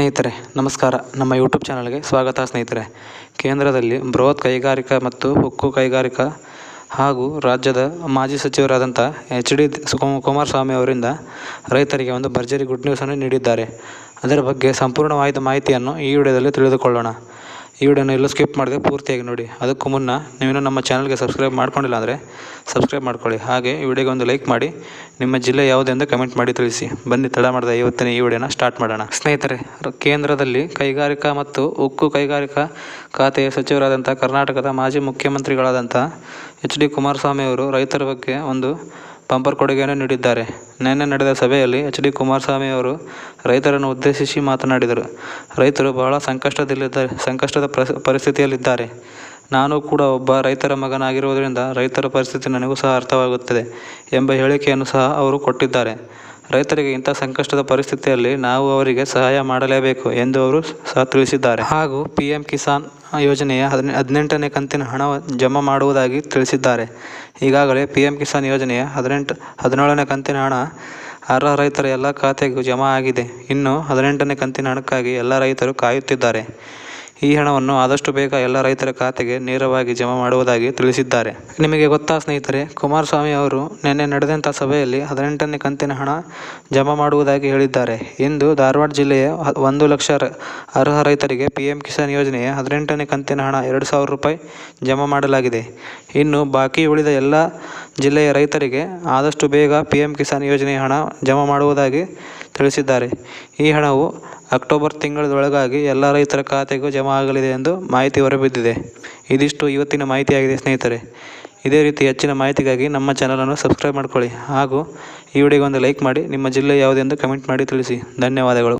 ಸ್ನೇಹಿತರೆ, ನಮಸ್ಕಾರ. ನಮ್ಮ ಯೂಟ್ಯೂಬ್ ಚಾನಲ್ಗೆ ಸ್ವಾಗತ ಸ್ನೇಹಿತರೆ. ಕೇಂದ್ರದಲ್ಲಿ ಬೃಹತ್ ಕೈಗಾರಿಕಾ ಮತ್ತು ಉಕ್ಕು ಕೈಗಾರಿಕಾ ಹಾಗೂ ರಾಜ್ಯದ ಮಾಜಿ ಸಚಿವರಾದಂಥ ಎಚ್ ಡಿ ಕುಮಾರಸ್ವಾಮಿ ಅವರಿಂದ ರೈತರಿಗೆ ಒಂದು ಭರ್ಜರಿ ಗುಡ್ ನ್ಯೂಸನ್ನು ನೀಡಿದ್ದಾರೆ. ಅದರ ಬಗ್ಗೆ ಸಂಪೂರ್ಣವಾದ ಮಾಹಿತಿಯನ್ನು ಈ ವಿಡಿಯೋದಲ್ಲಿ ತಿಳಿದುಕೊಳ್ಳೋಣ. ಈ ವಿಡಿಯೋನ ಎಲ್ಲೂ ಸ್ಕಿಪ್ ಮಾಡದೆ ಪೂರ್ತಿಯಾಗಿ ನೋಡಿ. ಅದಕ್ಕೂ ಮುನ್ನ ನೀವಿನ್ನೂ ನಮ್ಮ ಚಾನಲ್ಗೆ ಸಬ್ಸ್ಕ್ರೈಬ್ ಮಾಡ್ಕೊಂಡಿಲ್ಲ ಅಂದರೆ ಸಬ್ಸ್ಕ್ರೈಬ್ ಮಾಡ್ಕೊಳ್ಳಿ. ಹಾಗೆ ಈ ವಿಡಿಯೋಗೆ ಒಂದು ಲೈಕ್ ಮಾಡಿ, ನಿಮ್ಮ ಜಿಲ್ಲೆ ಯಾವುದೆಂದು ಕಮೆಂಟ್ ಮಾಡಿ ತಿಳಿಸಿ. ಬನ್ನಿ, ತಡ ಮಾಡಿದ ಇವತ್ತಿನ ಈ ವಿಡಿಯೋನ ಸ್ಟಾರ್ಟ್ ಮಾಡೋಣ. ಸ್ನೇಹಿತರೆ, ಕೇಂದ್ರದಲ್ಲಿ ಕೈಗಾರಿಕಾ ಮತ್ತು ಉಕ್ಕು ಕೈಗಾರಿಕಾ ಖಾತೆಯ ಸಚಿವರಾದಂಥ ಕರ್ನಾಟಕದ ಮಾಜಿ ಮುಖ್ಯಮಂತ್ರಿಗಳಾದಂಥ ಎಚ್ ಡಿ ಕುಮಾರಸ್ವಾಮಿ ಅವರು ರೈತರ ಬಗ್ಗೆ ಒಂದು ಪಂಪರ್ ಕೊಡುಗೆಯನ್ನು ನೀಡಿದ್ದಾರೆ. ನಿನ್ನೆ ನಡೆದ ಸಭೆಯಲ್ಲಿ ಎಚ್ ಡಿ ಕುಮಾರಸ್ವಾಮಿ ಅವರು ರೈತರನ್ನು ಉದ್ದೇಶಿಸಿ ಮಾತನಾಡಿದರು. ರೈತರು ಬಹಳ ಸಂಕಷ್ಟದಲ್ಲಿದ್ದಾರೆ ಸಂಕಷ್ಟದ ಪ್ರಸ್- ಪರಿಸ್ಥಿತಿಯಲ್ಲಿದ್ದಾರೆ. ನಾನು ಕೂಡ ಒಬ್ಬ ರೈತರ ಮಗನಾಗಿರುವುದರಿಂದ ರೈತರ ಪರಿಸ್ಥಿತಿ ನನಗೂ ಸಹ ಅರ್ಥವಾಗುತ್ತದೆ ಎಂಬ ಹೇಳಿಕೆಯನ್ನು ಸಹ ಅವರು ಕೊಟ್ಟಿದ್ದಾರೆ. ರೈತರಿಗೆ ಇಂಥ ಸಂಕಷ್ಟದ ಪರಿಸ್ಥಿತಿಯಲ್ಲಿ ನಾವು ಅವರಿಗೆ ಸಹಾಯ ಮಾಡಲೇಬೇಕು ಎಂದು ಅವರು ಸಹ ತಿಳಿಸಿದ್ದಾರೆ. ಹಾಗೂ ಪಿ ಎಂ ಕಿಸಾನ್ ಯೋಜನೆಯ ಹದಿನೆ, ಹದಿನೆಂಟನೇ ಕಂತಿನ ಹಣ ಜಮಾ ಮಾಡುವುದಾಗಿ ತಿಳಿಸಿದ್ದಾರೆ. ಈಗಾಗಲೇ ಪಿ ಎಂ ಕಿಸಾನ್ ಯೋಜನೆಯ ಹದಿನೆಂಟು, ಹದಿನೇಳನೇ ಕಂತಿನ ಹಣ ಅರ್ಹ ರೈತರ ಎಲ್ಲ ಖಾತೆಗೂ ಜಮಾ ಆಗಿದೆ. ಇನ್ನು ಹದಿನೆಂಟನೇ ಕಂತಿನ ಹಣಕ್ಕಾಗಿ ಎಲ್ಲ ರೈತರು ಕಾಯುತ್ತಿದ್ದಾರೆ. ಈ ಹಣವನ್ನು ಆದಷ್ಟು ಬೇಗ ಎಲ್ಲ ರೈತರ ಖಾತೆಗೆ ನೇರವಾಗಿ ಜಮಾ ಮಾಡುವುದಾಗಿ ತಿಳಿಸಿದ್ದಾರೆ. ನಿಮಗೆ ಗೊತ್ತಾ ಸ್ನೇಹಿತರೆ, ಕುಮಾರಸ್ವಾಮಿ ಅವರು ನಿನ್ನೆ ನಡೆದಂಥ ಸಭೆಯಲ್ಲಿ ಹದಿನೆಂಟನೇ ಕಂತಿನ ಹಣ ಜಮಾ ಮಾಡುವುದಾಗಿ ಹೇಳಿದ್ದಾರೆ. ಇಂದು ಧಾರವಾಡ ಜಿಲ್ಲೆಯ ಒಂದು ಲಕ್ಷ ಅರ್ಹ ರೈತರಿಗೆ ಪಿ ಎಂ ಕಿಸಾನ್ ಯೋಜನೆಯ ಹದಿನೆಂಟನೇ ಕಂತಿನ ಹಣ ಎರಡು ಸಾವಿರ ರೂಪಾಯಿ ಜಮಾ ಮಾಡಲಾಗಿದೆ. ಇನ್ನು ಬಾಕಿ ಉಳಿದ ಎಲ್ಲ ಜಿಲ್ಲೆಯ ರೈತರಿಗೆ ಆದಷ್ಟು ಬೇಗ ಪಿ ಎಂ ಕಿಸಾನ್ ಯೋಜನೆಯ ಹಣ ಜಮಾ ಮಾಡುವುದಾಗಿ ತಿಳಿಸಿದ್ದಾರೆ. ಈ ಹಣವು ಅಕ್ಟೋಬರ್ ತಿಂಗಳದೊಳಗಾಗಿ ಎಲ್ಲ ರೈತರ ಖಾತೆಗೂ ಜಮಾ ಆಗಲಿದೆ ಎಂದು ಮಾಹಿತಿ ಹೊರಬಿದ್ದಿದೆ. ಇದಿಷ್ಟು ಇವತ್ತಿನ ಮಾಹಿತಿಯಾಗಿದೆ ಸ್ನೇಹಿತರೆ. ಇದೇ ರೀತಿ ಹೆಚ್ಚಿನ ಮಾಹಿತಿಗಾಗಿ ನಮ್ಮ ಚಾನಲನ್ನು ಸಬ್ಸ್ಕ್ರೈಬ್ ಮಾಡ್ಕೊಳ್ಳಿ ಹಾಗೂ ಈ ವಿಡಿಯೋಗೆ ಒಂದು ಲೈಕ್ ಮಾಡಿ. ನಿಮ್ಮ ಜಿಲ್ಲೆ ಯಾವುದೆಂದು ಕಮೆಂಟ್ ಮಾಡಿ ತಿಳಿಸಿ. ಧನ್ಯವಾದಗಳು.